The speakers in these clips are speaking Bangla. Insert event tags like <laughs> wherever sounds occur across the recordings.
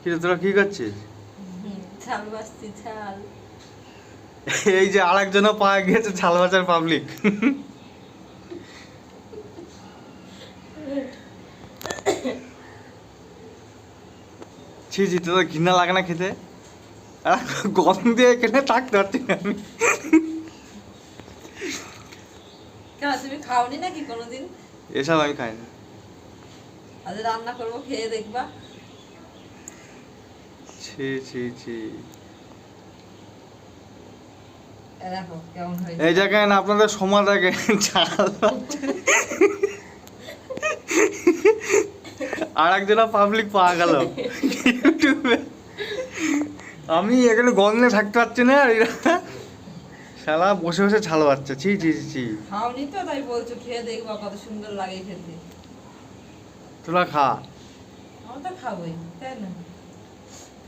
কিরে তোরা কি করছিস ছাল বাসছি ছাল এই যে আরেকজনও পাওয়া গিয়েছে ছালবাজার পাবলিক ছি ছি তোদের ঘৃণা লাগে না খেতে? <laughs> গন্ধে এখানে থাকতে পারছি না আমি। কেন তুমি খাওনি নাকি কোনোদিন? এসব আমি খাই না। আজ রান্না করব খেয়ে দেখবা। ছি ছি ছি। এই জায়গায় না আপনাদের সময় লাগে আর একজনা পাবলিক পাওয়া গেল। ইউটিউবে <laughs> আমি এখানে গন্ধে থাকতে পারছি না আর শালা বসে বসে ছাল বাচ্চা ছি ছি ছি, ছি। খাওনি তো তাই বলছো খেয়ে দেখবা কত সুন্দর লাগে খেতে। তোরা খা। আমার তো খাবোই তাই না?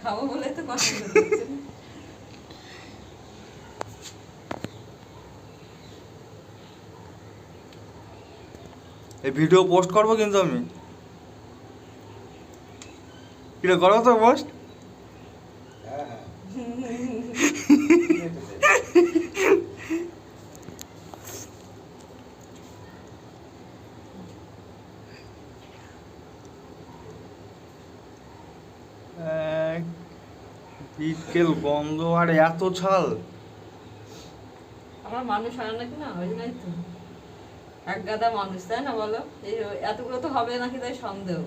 খাব বলে তো কষ্ট করছে এই ভিডিও পোস্ট করব কিন্তু আমি। কিরে করো তো পোস্ট বিকেল গন্ধ আর এত ছাল। আমার মানুষ হয় নাকি না? ওই জন্যই তো। এক গাদা মানুষ, তাই না বলো? এতগুলো তো হবে নাকি তাই সন্দেহ।